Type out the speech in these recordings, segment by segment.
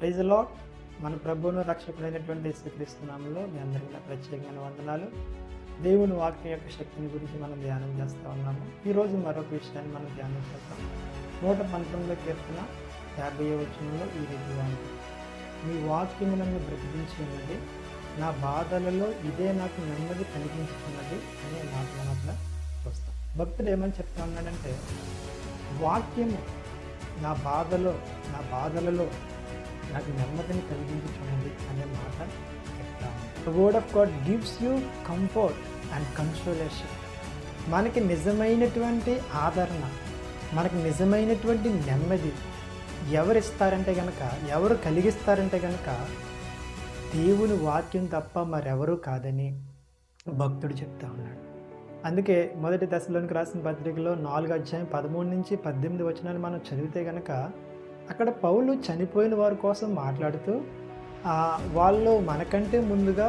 ప్రైజ్లో మన ప్రభువును రక్షకుడైనటువంటి యేసుక్రీస్తునామంలో మీ అందరికీ ప్రత్యేకమైన వందనాలు. దేవుని వాక్యం యొక్క శక్తిని గురించి మనం ధ్యానం చేస్తూ ఉన్నాము. ఈరోజు మరొక విషయాన్ని మనం ధ్యానం చేస్తాం నూట పంతొమ్మిదో కీర్తన యాభై వచనంలో ఈ రీతిగా ఉంది. మీ వాక్యము నన్ను ఉన్నది నా బాధలలో ఇదే నాకు నెమ్మది కనిపించుకున్నది అనే మాట మనం అట్లా వస్తాం భక్తుడు ఏమని చెప్తా ఉన్నాడంటే వాక్యము నా బాధలో నా బాధలలో నాకు నెమ్మదిని కలిగించుకోండి అనే మాట చెప్తాను word of God gives you comfort and consolation మనకి నిజమైనటువంటి ఆదరణ మనకి నిజమైనటువంటి నెమ్మది ఎవరు ఇస్తారంటే కనుక ఎవరు కలిగిస్తారంటే కనుక దేవుని వాక్యం తప్ప మరెవరూ కాదని భక్తుడు చెప్తా ఉన్నాడు. అందుకే మొదటి దశలోనికి రాసిన పత్రికలో నాలుగు అధ్యాయం పదమూడు నుంచి పద్దెనిమిది వచనాలు మనం చదివితే కనుక అక్కడ పౌలు చనిపోయిన వారి కోసం మాట్లాడుతూ వాళ్ళు మనకంటే ముందుగా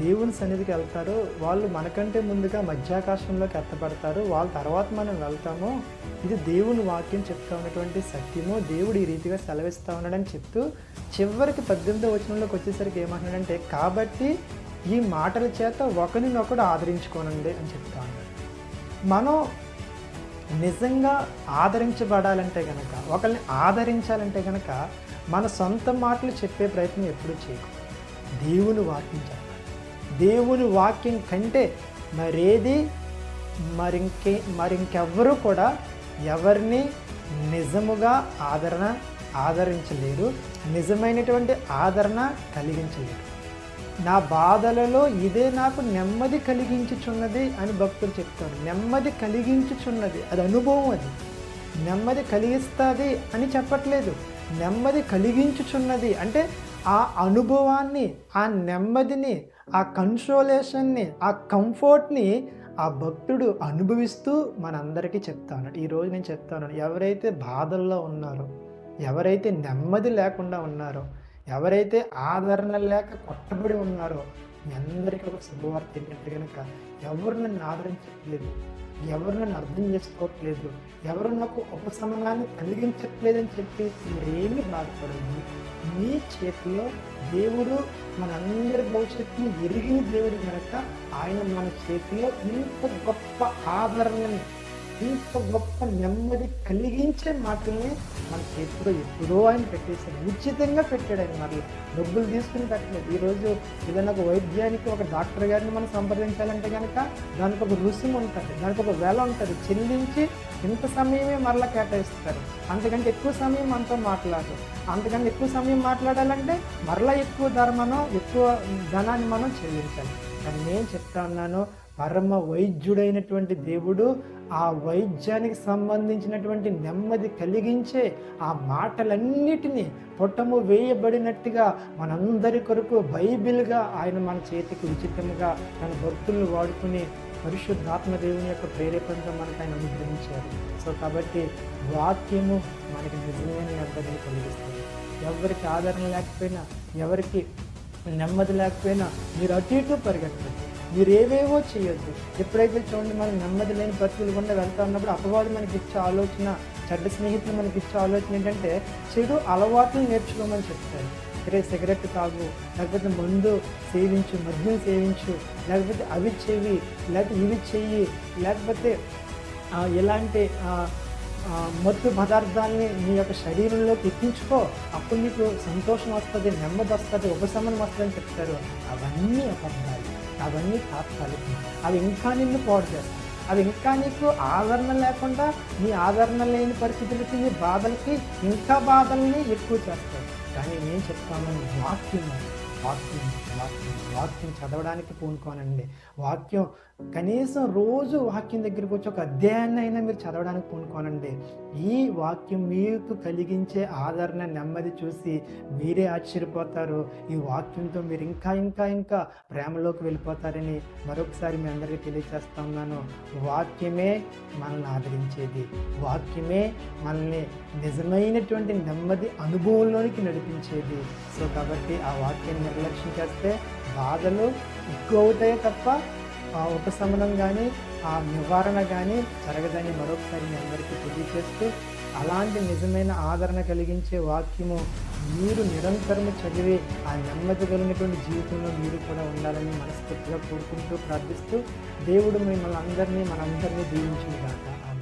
దేవుని సన్నిధికి వెళ్తారు. వాళ్ళు మనకంటే ముందుగా మధ్యాకాశంలోకి ఎత్తపడతారు వాళ్ళ తర్వాత మనం వెళ్తాము. ఇది దేవుని వాక్యం చెప్తా ఉన్నటువంటి సత్యము. దేవుడు ఈ రీతిగా సెలవిస్తూ ఉన్నాడని చెప్తూ చివరికి పద్దెనిమిదో వచనంలోకి వచ్చేసరికి ఏమంటున్నాడంటే కాబట్టి ఈ మాటల చేత ఒకరినొకడు ఆదరించుకోనండి అని చెప్తా ఉన్నాడు. మనం నిజంగా ఆదరించబడాలంటే కనుక ఒకరిని ఆదరించాలంటే కనుక మన సొంత మాటలు చెప్పే ప్రయత్నం ఎప్పుడూ చేయకు. దేవుని వాక్యం చెప్పాలి. దేవుని వాక్యం కంటే మరేది మరింకే మరింకెవ్వరూ కూడా ఎవరిని నిజముగా ఆదరణ ఆదరించలేరు. నిజమైనటువంటి ఆదరణ కలిగించలేరు. నా బాధలలో ఇదే నాకు నెమ్మది కలిగించుచున్నది అని భక్తులు చెప్తారు. నెమ్మది కలిగించుచున్నది అది అనుభవం అది. నెమ్మది కలిగిస్తుంది అని చెప్పట్లేదు. నెమ్మది కలిగించుచున్నది అంటే ఆ అనుభవాన్ని ఆ నెమ్మదిని ఆ కన్సోలేషన్ని ఆ కంఫర్ట్ని ఆ భక్తుడు అనుభవిస్తూ మనందరికీ చెప్తాను. ఈరోజు నేను చెప్తాను ఎవరైతే బాధల్లో ఉన్నారో ఎవరైతే నెమ్మది లేకుండా ఉన్నారో ఎవరైతే ఆదరణ లేక కొట్టబడి ఉన్నారో మీ అందరికీ ఒక శుభవార్త ఏంటంటే కనుక ఎవరు నన్ను ఆదరించట్లేదు ఎవరు నన్ను అర్థం చేసుకోవట్లేదు ఎవరు నాకు ఉపశమనాన్ని కలిగించట్లేదని చెప్పి మీరేమి బాధపడదు మీ చేతిలో దేవుడు మనందరి భవిష్యత్తుని ఎరిగిన దేవుడు కనుక ఆయన మన చేతిలో ఇంత గొప్ప ఆదరణని ఇంత గొప్ప నెమ్మది కలిగించే మాటల్ని మన చేతిలో ఎప్పుడో ఆయన పెట్టేశాడు ఉచితంగా పెట్టాడు ఆయన మరి. డబ్బులు తీసుకుని పెట్టలేదు. ఈరోజు ఏదైనా ఒక వైద్యానికి ఒక డాక్టర్ గారిని మనం సంప్రదించాలంటే కనుక దానికి ఒక రుసుము ఉంటుంది దానికి ఒక వెల ఉంటుంది. చెల్లించి ఇంత సమయమే మరలా కేటాయిస్తారు. అంతకంటే ఎక్కువ సమయం మనతో మాట్లాడరు అంతకంటే ఎక్కువ సమయం మాట్లాడాలంటే మరలా ఎక్కువ ధర మనం ఎక్కువ ధనాన్ని మనం చెల్లించాలి. కానీ నేను చెప్తా ఉన్నాను? పరమ వైద్యుడైనటువంటి దేవుడు ఆ వైద్యానికి సంబంధించినటువంటి నెమ్మది కలిగించే ఆ మాటలన్నిటినీ పొట్టము వేయబడినట్టుగా మనందరి కొరకు బైబిల్గా ఆయన మన చేతికి ఉచితంగా తన భక్తులను వాడుకుని పరిశుద్ధాత్మ దేవుని యొక్క ప్రేరేపణతో మనకు ఆయన అనుగ్రహించారు. సో కాబట్టి వాక్యము మనకి నిజమైన అర్థం కలిగిస్తుంది. ఎవరికి ఆదరణ లేకపోయినా ఎవరికి నెమ్మది లేకపోయినా మీరు అటు ఇటు పరిగెత్తండి. మీరు ఏవేవో చేయొద్దు. ఎప్పుడైతే చూడండి మనం నెమ్మది లేని పరిస్థితులు గుండా వెళ్తా ఉన్నప్పుడు అపవాడు మనకి ఇచ్చే ఆలోచన చెడ్డ స్నేహితులు మనకి ఇచ్చే ఆలోచన ఏంటంటే చెడు అలవాట్లు నేర్చుకోమని చెప్తారు. సరే సిగరెట్ తాగు లేకపోతే మందు సేవించు మద్యం సేవించు లేకపోతే అవి చెయ్యి లేకపోతే ఇవి చెయ్యి లేకపోతే ఎలాంటి మత్తు పదార్థాన్ని నీ యొక్క శరీరంలో తెప్పించుకో. అప్పుడు నీకు సంతోషం వస్తుంది నెమ్మది వస్తుంది ఉపశమనం వస్తుందని చెప్తారు. అవన్నీ అబద్ధాలు అవన్నీ తాత్కాలికం. అవి ఇంకా నిన్ను పాడు చేస్తాయి. అవి ఇంకా నీకు ఆదరణ లేకుండా నీ ఆదరణ లేని పరిస్థితులకి నీ బాధలకి ఇంకా బాధల్ని ఎక్కువ చేస్తాయి. కానీ నేను చెప్తాను వాక్యం వాక్యం వాక్యం వాక్యం చదవడానికి పూనుకోనండి. వాక్యం కనీసం రోజు వాక్యం దగ్గరికి వచ్చి ఒక అధ్యాయాన్ని అయినా మీరు చదవడానికి పూనుకోనండి. ఈ వాక్యం మీకు కలిగించే ఆదరణ నెమ్మది చూసి మీరే ఆశ్చర్యపోతారు. ఈ వాక్యంతో మీరు ఇంకా ఇంకా ఇంకా ప్రేమలోకి వెళ్ళిపోతారని మరొకసారి మీ అందరికీ తెలియజేస్తున్నాను వాక్యమే మనల్ని ఆదరించేది. వాక్యమే మనల్ని నిజమైనటువంటి నెమ్మది అనుభవంలోనికి నడిపించేది. సో కాబట్టి ఆ వాక్యాన్ని నిర్లక్ష్యం చేస్తే బాధలు ఎక్కువ అవుతాయే తప్ప ఆ ఉపశమనం కానీ ఆ నివారణ కానీ జరగదని మరొకసారి మీ అందరికీ తెలియజేస్తూ అలాంటి నిజమైన ఆదరణ కలిగించే వాక్యము మీరు నిరంతరము చదివి ఆ నెమ్మది కలిగినటువంటి జీవితంలో మీరు కూడా ఉండాలని మనస్ఫూర్తిగా కోరుకుంటూ ప్రార్థిస్తూ దేవుడు మిమ్మల్ని అందరినీ మనందరినీ దీవించిన కాక